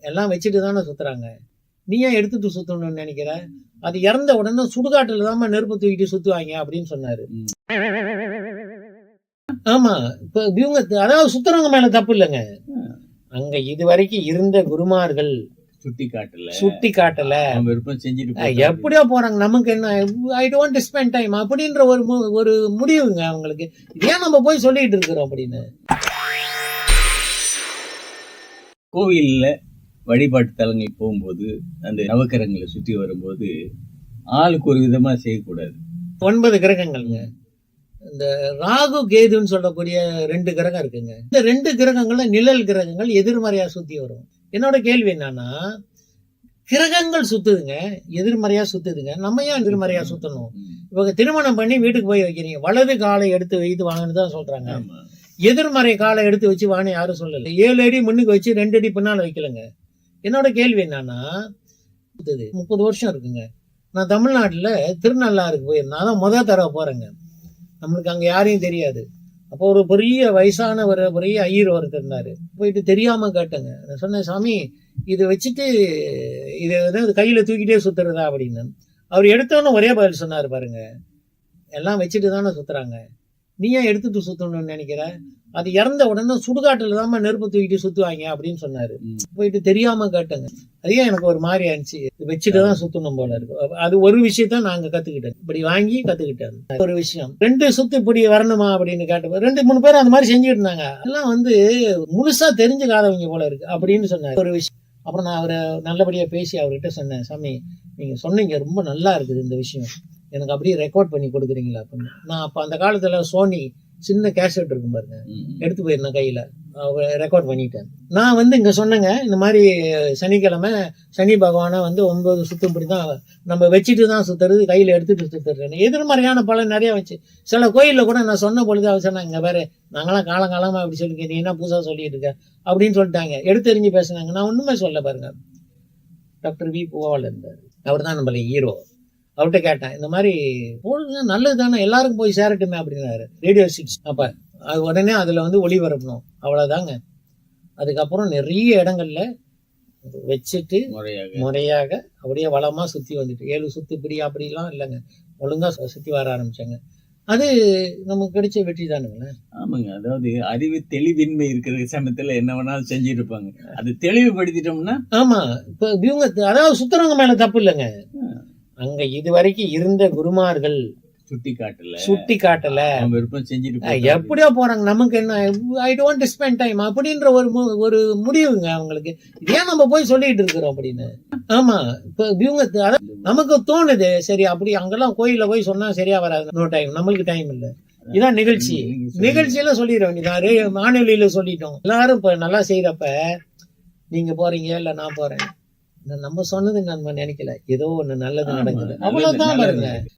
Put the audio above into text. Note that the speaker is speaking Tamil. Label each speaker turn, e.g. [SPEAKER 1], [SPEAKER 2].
[SPEAKER 1] எல்லாம் வச்சுட்டு தானே சுத்துறாங்க. நீ ஏன் எடுத்துட்டு சுத்தணும்னு நினைக்கிற? அது இறந்த உடனே சுடுகாட்டுல தான் நெருப்பு தூக்கிட்டு சுத்துவாங்க அப்படின்னு சொன்னாரு.
[SPEAKER 2] ம்.
[SPEAKER 1] ஆமா. இப்ப இவங்க அதாவது சுத்துறவங்க மேல தப்பு இல்லைங்க. அங்க இது வரைக்கும் இருந்த குருமார்கள்
[SPEAKER 2] சுட்டி காட்டல
[SPEAKER 1] சுட்டி காட்டல
[SPEAKER 2] விருப்பம் செஞ்சுட்டு.
[SPEAKER 1] எப்படியோ போறாங்க. நமக்கு என்ன? ஐ டோன்ட் ஸ்பெண்ட் டைம் அப்படின்ற ஒரு ஒரு முடிவுங்க அவங்களுக்கு. ஏன் நம்ம போய் சொல்லிட்டு இருக்கிறோம் அப்படின்னு?
[SPEAKER 2] கோவில்ல வழிபாட்டு தலங்கள் போகும்போது அந்த நவக்கிரகங்களை சுத்தி வரும்போது ஆளுக்கு ஒரு விதமா செய்யக்கூடாது.
[SPEAKER 1] ஒன்பது கிரகங்கள்ங்க. இந்த ராகு கேதுன்னு சொல்லக்கூடிய ரெண்டு கிரகம் இருக்குங்க. இந்த ரெண்டு கிரகங்கள்ல நிழல் கிரகங்கள் எதிர்மறையா சுத்தி வரும். என்னோட கேள்வி என்னன்னா கிரகங்கள் சுத்துதுங்க எதிர்மறையா சுத்துதுங்க. நம்ம ஏன் எதிர்மறையா சுத்தணும். இவங்க திருமணம் பண்ணி வீட்டுக்கு போய் வைக்கிறீங்க. வலது காலை எடுத்து வைத்து வாங்கன்னு தான் சொல்றாங்க. எதிர்மறை காலை எடுத்து வச்சு வான்னு யாரும் சொல்லல. ஏழு அடி முன்னுக்கு வச்சு ரெண்டு அடி பின்னால வைக்கலங்க. என்னோட கேள்வி என்னன்னா இது முப்பது வருஷம் இருக்குங்க. நான் தமிழ்நாட்டில் திருநள்ளாருக்கு போயிருந்தேன். அதான் முத தடவை போகிறேங்க நம்மளுக்கு அங்கே யாரையும் தெரியாது. அப்போ ஒரு பெரிய வயசான ஒரு பெரிய ஐயர் ஒருத்தர் இருந்தார். போயிட்டு தெரியாமல் கேட்டேங்க. நான் சொன்னேன் சாமி இதை வச்சுட்டு இதை வந்து கையில் தூக்கிட்டே சுற்றுறதா அப்படின்னு. அவர் எடுத்தோன்னு ஒரே பதில் சொன்னார் பாருங்க. எல்லாம் வச்சுட்டு தானே சுத்துறாங்க. நீ ஏன் எடுத்துட்டு சுத்தணும்னு நினைக்கிற? அது இறந்த உடனே சுடுகாட்டுல தான் நெருப்பு தூக்கிட்டு சுத்துவாங்க அப்படின்னு சொன்னாரு. போயிட்டு தெரியாம கேட்டேங்க. அதையே எனக்கு ஒரு மாதிரி ஆச்சு வச்சுட்டு தான் சுத்தணும் போல இருக்கு. அது ஒரு விஷயத்த நாங்க கத்துக்கிட்டேன். இப்படி வாங்கி கத்துக்கிட்டேன். ஒரு விஷயம். ரெண்டு சுத்து இப்படி வரணுமா அப்படின்னு கேட்டப்ப ரெண்டு மூணு பேர் அந்த மாதிரி செஞ்சுட்டு இருந்தாங்க அதெல்லாம் வந்து முழுசா தெரிஞ்சுக்காதவங்க போல இருக்கு அப்படின்னு சொன்னாரு. ஒரு விஷயம். அப்புறம் நான் அவரை நல்லபடியா பேசி அவர்கிட்ட சொன்னேன் சாமி நீங்க சொன்னீங்க. ரொம்ப நல்லா இருக்குது இந்த விஷயம். எனக்கு அப்படியே ரெக்கார்ட் பண்ணி கொடுக்குறீங்களா? அப்படின்னு நான் அப்ப அந்த காலத்துல சோனி சின்ன கேசட் இருக்கும் பாருங்க. எடுத்து போயிருந்தேன் கையில. ரெக்கார்ட் பண்ணிட்டேன். நான் வந்து இங்க சொன்னேங்க இந்த மாதிரி சனிக்கிழமை சனி பகவானை வந்து ஒன்பது சுத்தம் தான் நம்ம வச்சுட்டு தான் சுத்துறது கையில எடுத்துட்டு சுத்துறேன்னு. எதிர்மறையான பலன் நிறைய வச்சு. சில கோயில்ல கூட நான் சொன்ன பொழுது அவர் சொன்னாங்க இங்க பாரு நாங்களாம் காலங்காலமா அப்படி சொல்லிக்க நீ என்ன புதுசா சொல்லிட்டு இருக்க? அப்படின்னு சொல்லிட்டாங்க. எடுத்தெறிஞ்சு பேசுனாங்க. நான் ஒண்ணுமே சொல்ல பாருங்க. டாக்டர் வி புவால் இருந்தார் அவர் தான் நம்மள ஹீரோ அவர்கிட்ட கேட்டேன் இந்த மாதிரி போடுங்க நல்லது தானே எல்லாருக்கும் போய் சேரட்டுமே அப்படின்னாரு. ரேடியோ சிக்ஸ் அப்ப அது உடனே அதுல வந்து ஒளிபரப்பணும். அவ்வளவுதாங்க. அதுக்கப்புறம் நிறைய இடங்கள்ல வச்சுட்டு
[SPEAKER 2] முறையாக.
[SPEAKER 1] முறையாக அப்படியே வளமா சுத்தி வந்துட்டு ஏழு சுத்து இப்படி அப்படிலாம் இல்லைங்க. ஒழுங்கா சு- சுத்தி வர ஆரம்பிச்சாங்க. அது நமக்கு கிடைச்ச வெற்றி தானுங்களேன்
[SPEAKER 2] ஆமாங்க. அதாவது அறிவு தெளிவின்மை இருக்கிற சமயத்துல என்ன வேணாலும் செஞ்சுட்டு இருப்பாங்க. அது தெளிவுபடுத்திட்டோம்னா
[SPEAKER 1] ஆமா. இப்ப இவங்க அதாவது சுத்துறவங்க மேல தப்பு இல்லைங்க. அங்க இது வரைக்கும் இருந்த குருமார்கள்
[SPEAKER 2] சுட்டி காட்டல
[SPEAKER 1] சுட்டி காட்டல
[SPEAKER 2] விருப்பம் செஞ்சுட்டு.
[SPEAKER 1] எப்படியோ போறாங்க. நமக்கு என்ன ஐ டோன்ட் ஸ்பெண்ட் டைம் அப்படின்ற ஒரு ஒரு முடிவுங்க அவங்களுக்கு. ஏன் நம்ம போய் சொல்லிட்டு இருக்கிறோம் அப்படின்னு? ஆமா. இப்ப இவங்க நமக்கு தோணுது. சரி அப்படி அங்கெல்லாம் கோயில்ல போய் சொன்னா சரியா வராது. நோ டைம் நம்மளுக்கு டைம் இல்ல. இதான் நிகழ்ச்சி.
[SPEAKER 2] நீங்க சொல்லுங்க.
[SPEAKER 1] நிகழ்ச்சியில சொல்லிட வேண்டியதான் வானொலியில சொல்லிட்டோம். எல்லாரும் இப்ப நல்லா செய்யறப்ப நீங்க போறீங்க இல்ல நான் போறேன்? நம்ம சொன்னது நம்ம நினைக்கல. ஏதோ ஒண்ணு நல்லது நடக்குது. அவ்வளவுதான் பாருங்க.